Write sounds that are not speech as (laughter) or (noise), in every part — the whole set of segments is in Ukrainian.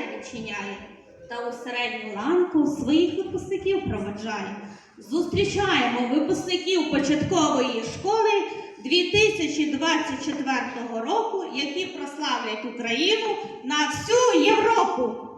двері відчиняє та у середню ланку своїх випускників проведжає. Зустрічаємо випускників початкової школи 2024 року, які прославлять Україну на всю Європу.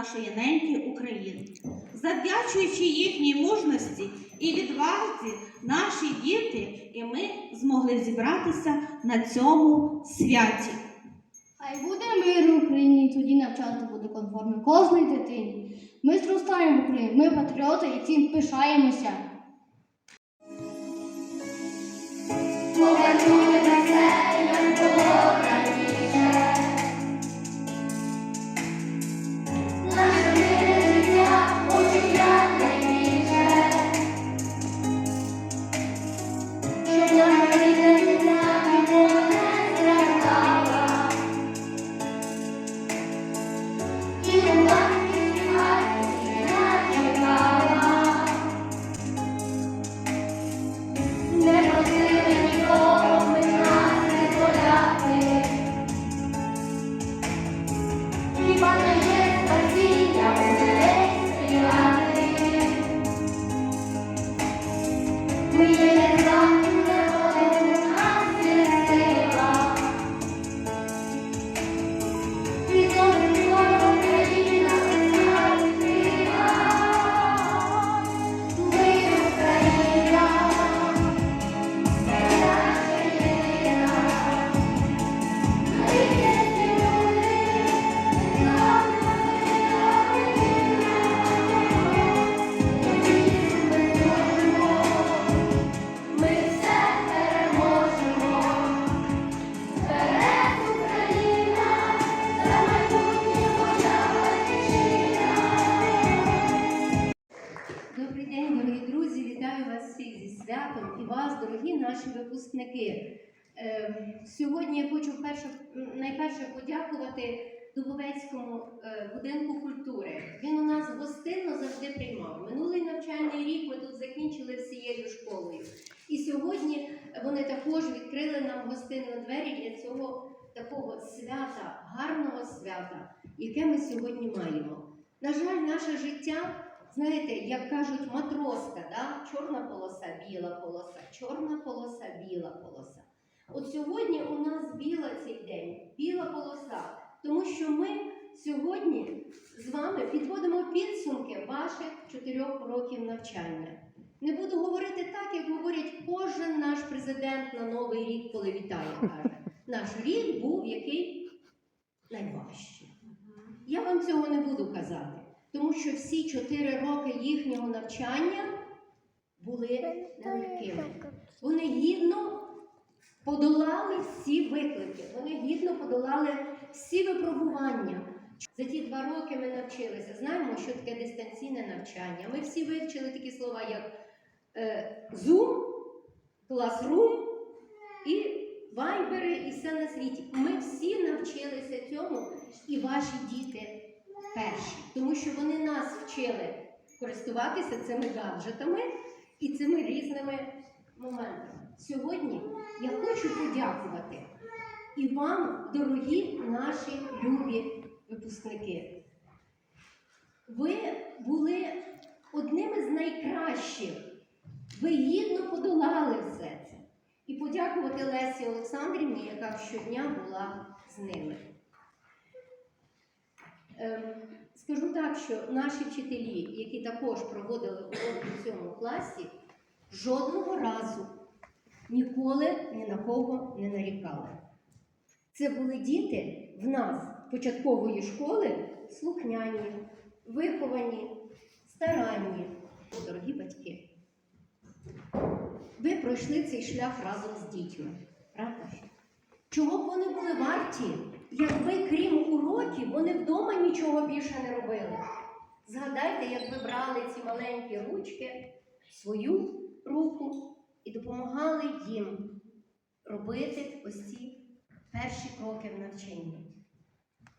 Нашої неньки України. Завдячуючи їхній мужності і відвазі, наші діти і ми змогли зібратися на цьому святі. Хай буде мир в Україні, тоді навчати буде комфортно кожній дитині. Ми зростаємо в Україні, ми патріоти і цим пишаємося. М, найперше подякувати Дубовецькому е, будинку культури. Він у нас гостинно завжди приймав. Минулий навчальний рік ми тут закінчили всією школою. І сьогодні вони також відкрили нам гостинно двері для цього такого свята, гарного свята, яке ми сьогодні маємо. На жаль, наше життя знаєте, як кажуть, матроска, да? чорна полоса, біла полоса, чорна полоса, біла полоса. От сьогодні у нас біла цей день, біла полоса, тому що ми сьогодні з вами підводимо підсумки ваших чотирьох років навчання. Не буду говорити так, як говорить кожен наш президент на Новий рік, коли вітає, каже. Наш рік був який найважчий. Я вам цього не буду казати. Тому що всі чотири роки їхнього навчання були нелегкими. Вони гідно подолали всі виклики, вони гідно подолали всі випробування. За ті два роки ми навчилися, знаємо, що таке дистанційне навчання. Ми всі вивчили такі слова, як е, Zoom, Classroom і вайбери, і все на світі. Ми всі навчилися цьому, і ваші діти перші, тому що вони нас вчили користуватися цими гаджетами і цими різними моментами. Сьогодні я хочу подякувати і вам, дорогі наші любі випускники. Ви були одними з найкращих. Ви гідно подолали все це. І подякувати Лесі Олександрівні, яка щодня була з ними. Ем, Скажу так, що наші вчителі, які також проводили уроки в цьому класі, жодного разу ніколи ні на кого не нарікали. Це були діти в нас початкової школи слухняні, виховані, старанні, дорогі батьки. Ви пройшли цей шлях разом з дітьми, правда? Чого б вони були варті, якби крім уроків, вони вдома нічого більше не робили? Згадайте, як ви брали ці маленькі ручки свою руку і допомагали їм робити ось ці перші кроки в навчанні.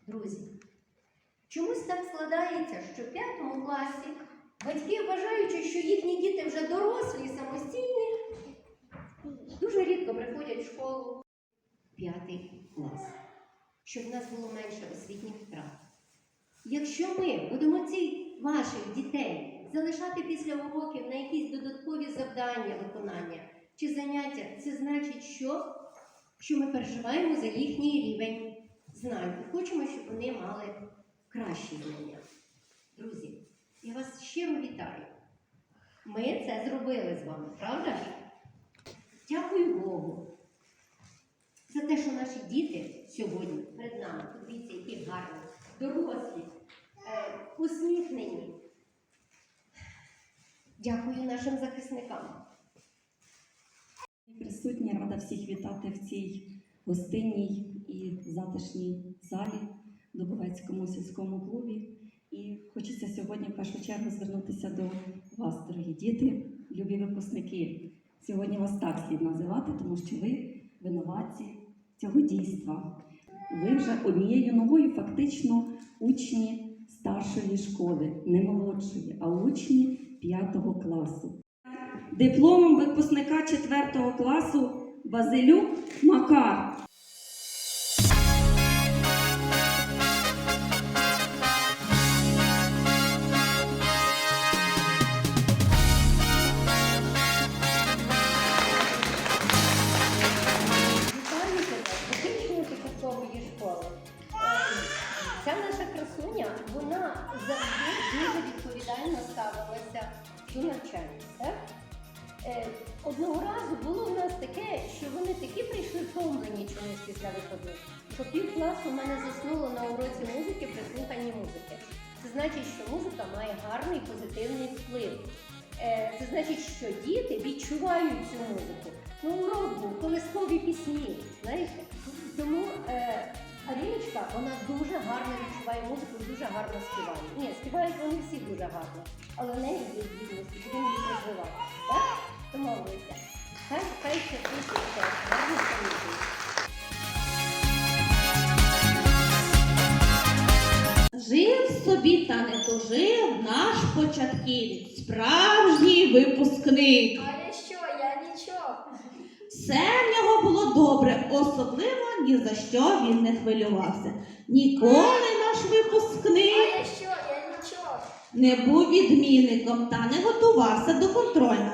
Друзі, чомусь так складається, що в п'ятому класі батьки, вважаючи, що їхні діти вже дорослі і самостійні, дуже рідко приходять в школу п'ятий клас, щоб в нас було менше освітніх втрат. Якщо ми будемо цих ваших дітей залишати після уроків на якісь додаткові завдання виконання чи заняття, це значить, що, що ми переживаємо за їхній рівень знань і хочемо, щоб вони мали кращі знання. Друзі, я вас щиро вітаю. Ми це зробили з вами, правда ж? Дякую Богу за те, що наші діти сьогодні перед нами, подивіться, які гарні, дорослі, е, усміхнені. Дякую нашим захисникам. Присутні, рада всіх вітати в цій гостинній і затишній залі в Дубовецькому сільському клубі. І хочеться сьогодні в першу чергу звернутися до вас, дорогі діти, любі випускники. Сьогодні вас так слід називати, тому що ви винуватці цього дійства. Ви вже однією ногою фактично учні старшої школи, не молодшої, а учні 5 класу. Дипломом випускника 4 класу Базилюк Макар. Після виходних, що пів класу мене заснуло на уроці музики при слуханні музики. Це значить, що музика має гарний позитивний вплив. Е, Це значить, що діти відчувають цю музику. Ну, урок був колискові пісні, знаєте. Тому е, Аліночка, вона дуже гарно відчуває музику дуже гарно співає. Ні, співають вони всі дуже гарно, але в неї є здібності, будемо їх розвивати. Так? Домовилися. Хай, хай ще співає. Жив собі та не тужив наш початківець, справжній випускник. А я що, я нічого. Все в нього було добре, особливо ні за що він не хвилювався. Ніколи наш А випускник я що, я нічого. не був відмінником та не готувався до контрольних.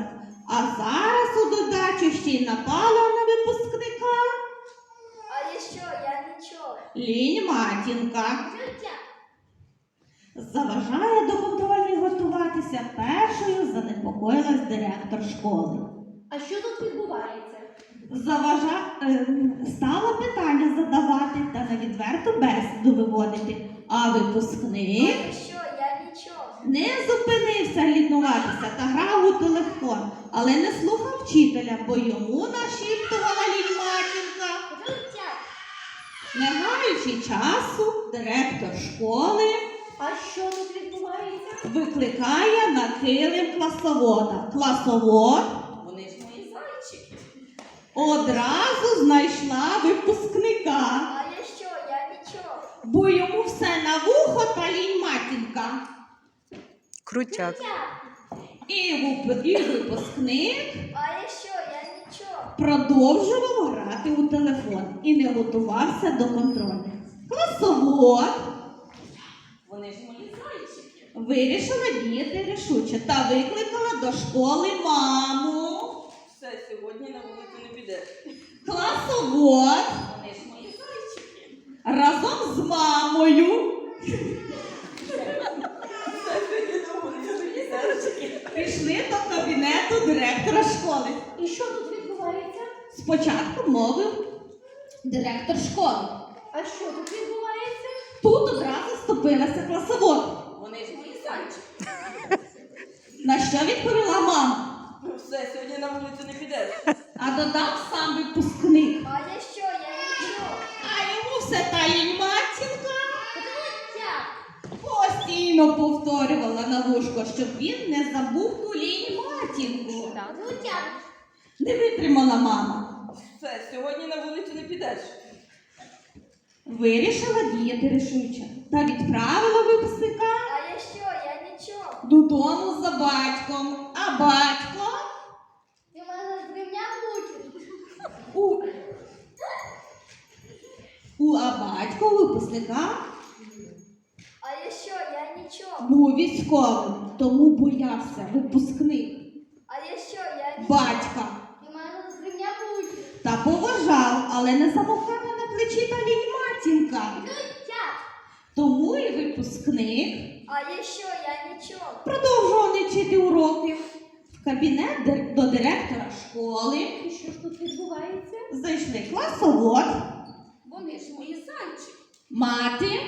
А зараз у додачу ще й напала на випускника А я що, я нічого. лінь матінка. Заважає до контрольних готуватися першою занепокоїлась директор школи. А що тут відбувається? Заважа... е, стала питання задавати та на відверту бесіду виводити. А випускник я що, я нічого. не зупинився лінуватися та грав у телефон, але не слухав вчителя, бо йому нашіптувала лінь матінка. Тютя. Не гаючи часу, директор школи А що тут відбувається? викликає на килим класовода. Класовод Вони ж мої зайчики. одразу знайшла випускника, А я що, я нічого. бо йому все на вухо та лінь матінка. Крутяк. І, вип- і випускник А я що, я нічого. продовжував грати у телефон і не готувався до контрольних. Класовод Вони ж мої зайчики. Вирішила діяти рішуче та викликала до школи маму. Все, сьогодні на вулицю не підеш. Класовод Вони ж мої зайчики. разом з мамою пішли до кабінету директора школи. І що тут відбувається? Спочатку мовив директор школи. А що тут відбувається? Тут одразу ступилася класовод. Зайчики. На що відповіла мама? Ну все, сьогодні на вулицю не підеш. А додав сам випускник. А я що, я нічого. А йому все та лінь матінка постійно повторювала на вушко, щоб він не забув ту лінь матінку. Тютя. Не витримала мама. Все, сьогодні на вулицю не підеш. Вирішила діяти рішуче та відправила випускника А я що? Я нічого. додому за батьком. А батько Ти мене з ремня влучиш. у, у а батько випускника А я що? Я нічого. був військовим, тому боявся випускник А я що? Я нічого. батька. Ти мене з. Та поважав, але не замовкала на плечі та лінь матінка. Тому і випускник А я що? Я нічого. продовжував не вчити уроків. В кабінет дир- до директора школи І що ж тут відбувається? зайшли класовод, Вони ж мої зайчики. мати,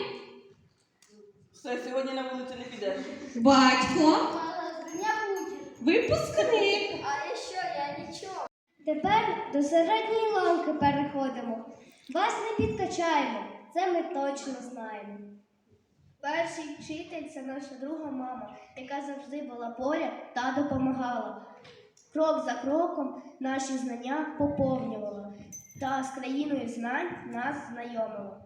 Все, сьогодні на вулицю не підеш. батько, мене з випускник. А я що? Я нічого. Тепер до середньої ланки переходимо. Вас не підкачаємо, це ми точно знаємо. Перший вчитель це наша друга мама, яка завжди була поряд та допомагала. Крок за кроком наші знання поповнювала та з країною знань нас знайомила.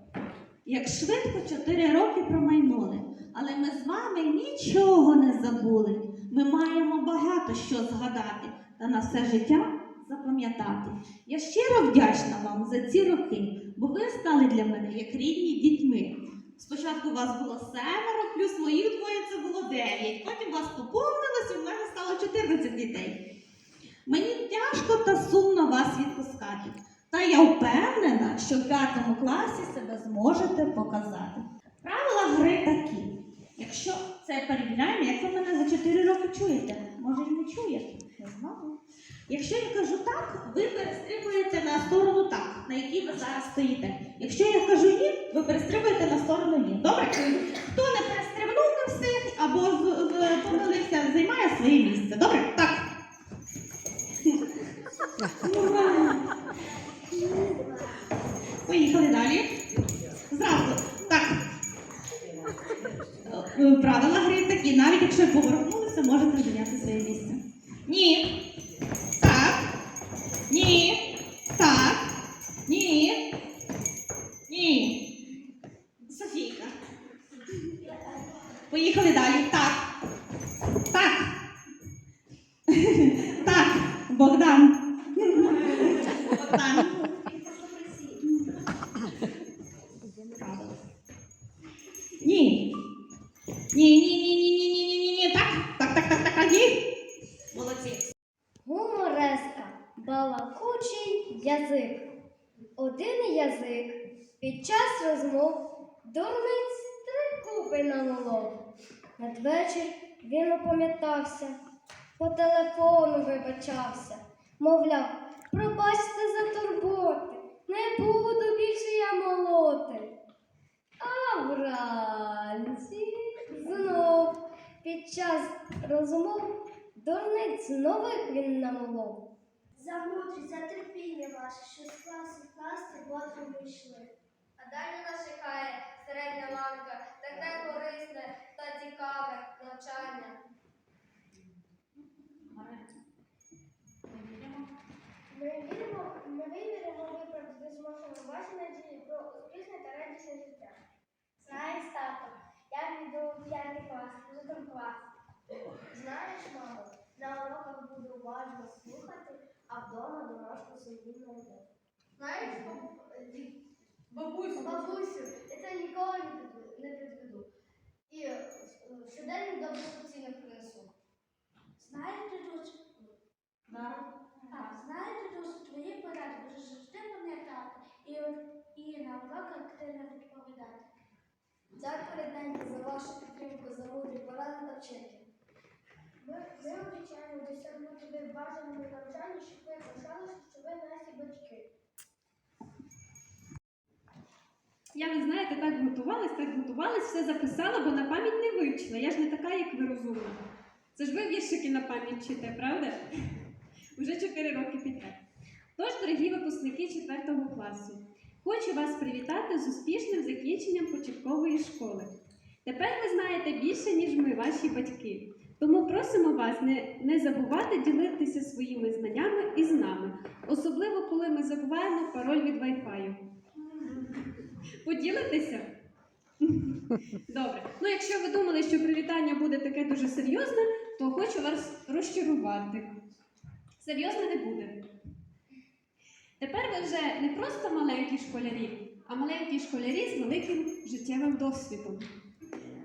Як швидко чотири роки промайнули, але ми з вами нічого не забули. Ми маємо багато що згадати та на все життя запам'ятати. Я щиро вдячна вам за ці роки, бо ви стали для мене як рідні дітьми. Спочатку вас було семеро, плюс моїх двоє це було дев'ять. Потім вас поповнилось, і в мене стало 14 дітей. Мені тяжко та сумно вас відпускати. Та я впевнена, що в п'ятому класі себе зможете показати. Правила гри такі. Якщо це перевіряємо, як ви мене за 4 роки чуєте, може і не чуєте, не знаю. Якщо я кажу так, ви перестрибуєте на сторону так, на якій ви зараз стоїте. Якщо я кажу ні, ви перестрибуєте на сторону ні. Добре? Хто не перестрибнув не встиг або помилився, займає своє місце. Добре? Так. Поїхали далі. Зразу. Так. Е, Правила гри такі. Навіть якщо повернулися, можете зайняти своє місце. Ні. Поїхали далі. Так. Так. (laughs) Так. Богдан. (laughs) Богдан. Не буду більше я молоти. А вранці знов під час розмов дурниць нових він намолов. За мудрість, за терпіння ваше, що з класу в клас вийшли. А далі нас чекає середня ланка, таке корисне та цікаве навчання. Ми віримо, ми виберемо виправдати зможемо ваші надії про успішне та радісне життя. Знаєш, тато, я піду в п'ятий клас, позитим клас. Знаєш, мамо, на уроках буду уважно слухати, а вдома домашку собі знайду. Знаєш, бабусю, бабусю, я це ніколи не підведу-. І е, щоденник добре оцінок принесу. Знаєш, дідусь, так, знаєш, дідусь, твої поради будеш завжди пам'ятати і, і на уроках ти відповідати. Дякую, рідненькі, за вашу підтримку, за мудрі поради та вчинки. Ми, ми обіцяємо досягнути ви бажаному навчанню, щоб ви пишалися, що ви наші батьки. Я, ви знаєте, так готувалась, так готувалась, все записала, бо на пам'ять не вивчила. Я ж не така, як ви розумна. Це ж ви віршики на пам'ять вчите, правда? Уже 4 роки підряд. Тож, дорогі випускники 4 класу, хочу вас привітати з успішним закінченням початкової школи. Тепер ви знаєте більше, ніж ми, ваші батьки. Тому просимо вас не, не забувати ділитися своїми знаннями із нами, особливо коли ми забуваємо пароль від Wi-Fi. Поділитеся? Добре. Ну, якщо ви думали, що привітання буде таке дуже серйозне, то хочу вас розчарувати. Серйозно не буде. Тепер ви вже не просто маленькі школярі, а маленькі школярі з великим життєвим досвідом.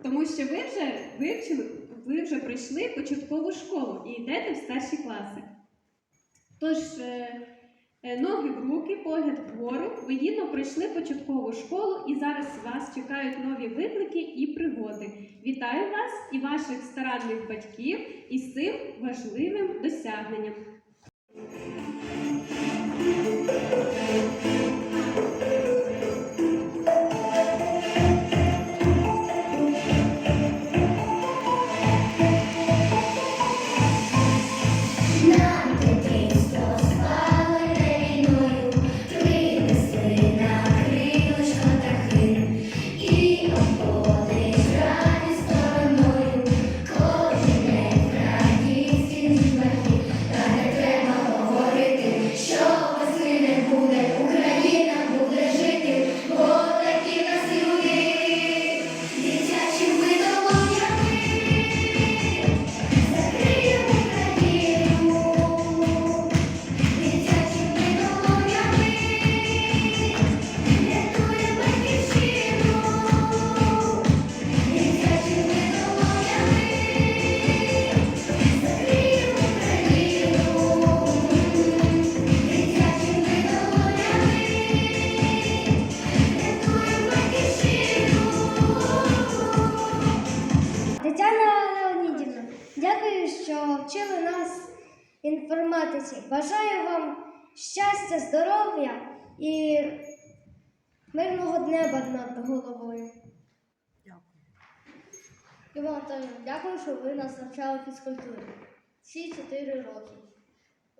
Тому що ви вже вивчили, ви вже пройшли початкову школу і йдете в старші класи. Тож, е, е, ноги в руки, погляд вгору, ви гідно пройшли початкову школу і зараз вас чекають нові виклики і пригоди. Вітаю вас і ваших старанних батьків із цим важливим досягненням. Інформатиці. Бажаю вам щастя, здоров'я і мирного неба над головою. І вам теж дякую, що ви нас навчали фізкультурі. Всі чотири роки.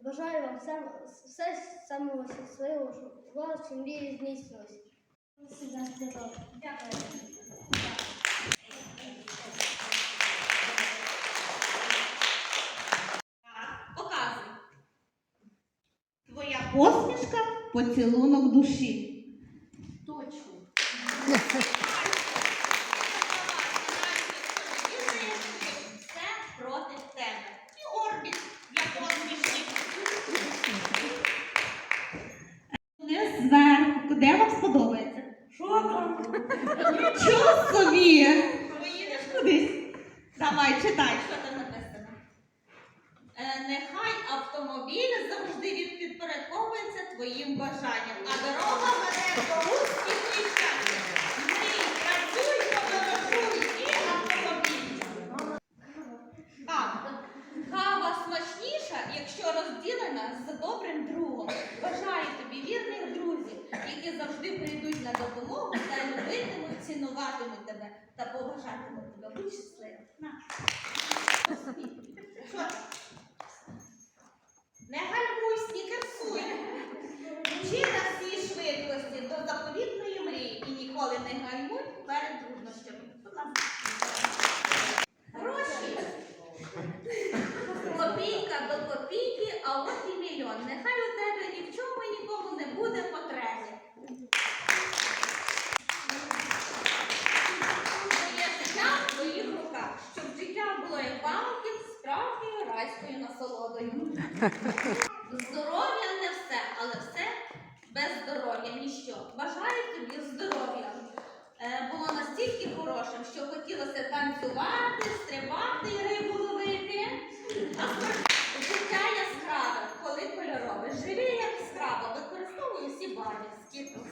Бажаю вам все, все самого щасливого, щоб у вас мрії здійснилися. Дякую. Посмішка поцілунок душі. Точно. (laughs) Все проти тебе. І орбіт, як посмішки. Не зверху, де вам сподобається? Що там? Нічого собі! Поїдеш кудись. Давай, читай, що там написано. Е, нехай автомобіль завжди від- підпорядковується твоїм бажанням, а дорога веде до успіху і щастя. Мрій, працюй, подорожуй і автомобіль. Так, кава смачніша, якщо розділена з добрим другом. Бажаю тобі вірних друзів, які завжди прийдуть на допомогу та любитимуть, цінуватимуть тебе та поважатимуть тебе. Будь щасливим. На. Що там? Не гальмуй, снікерсуй. Мчи на всій швидкості до заповітної мрії і ніколи не гальмуй перед труднощами. Будь ласка. Гроші. Копійка до копійки, а от і мільйон. Нехай у тебе ні в чому і нікому не буде потреби. Твоє життя в твоїх руках, щоб життя було як банків справжньою райською насолодою. Здоров'я не все, але все без здоров'я ніщо. Бажаю тобі здоров'я. Е, було настільки хорошим, що хотілося танцювати, стрибати і рибу ловити. А життя яскраве, коли кольорове. Живі як скраба, використовую всі барви, скітлс.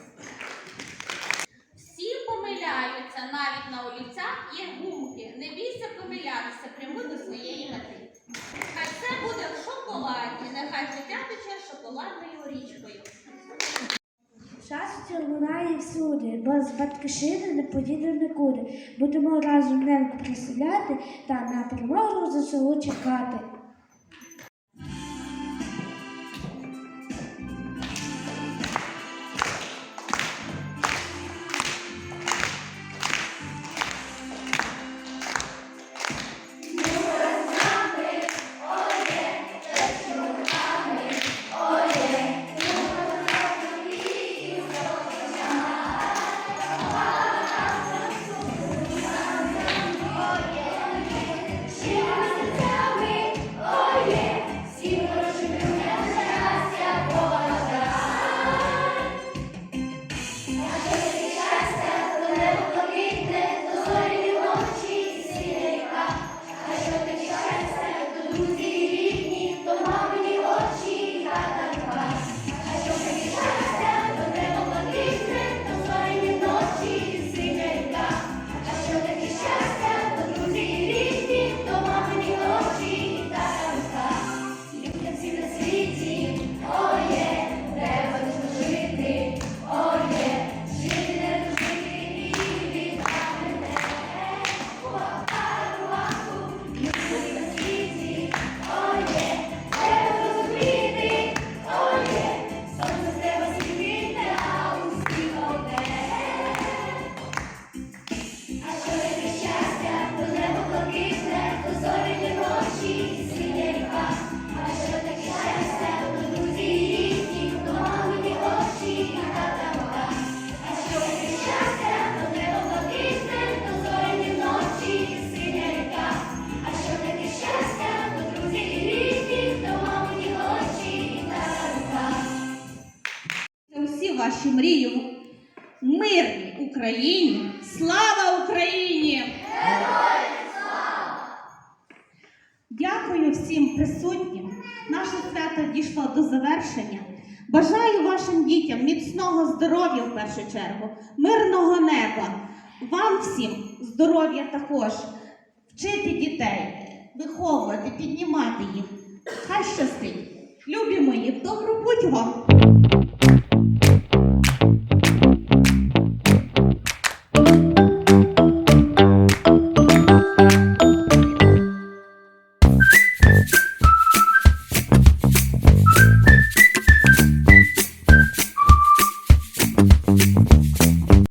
Всі помиляються, навіть на олівцях є гумки. Не бійся помилятися, прямо до своєї мети. Хай все буде в нехай життя тече шоколадною річкою. Щастя лунає всюди, бо з батьківщини не поїде нікуди. Будемо разом неньку присіляти та на перемогу ЗСУ чекати. Присутнім. Наше свято дійшло до завершення. Бажаю вашим дітям міцного здоров'я в першу чергу, мирного неба. Вам всім здоров'я також, вчити дітей, виховувати, піднімати їх. Хай щастить. Любі мої, добробуть вам!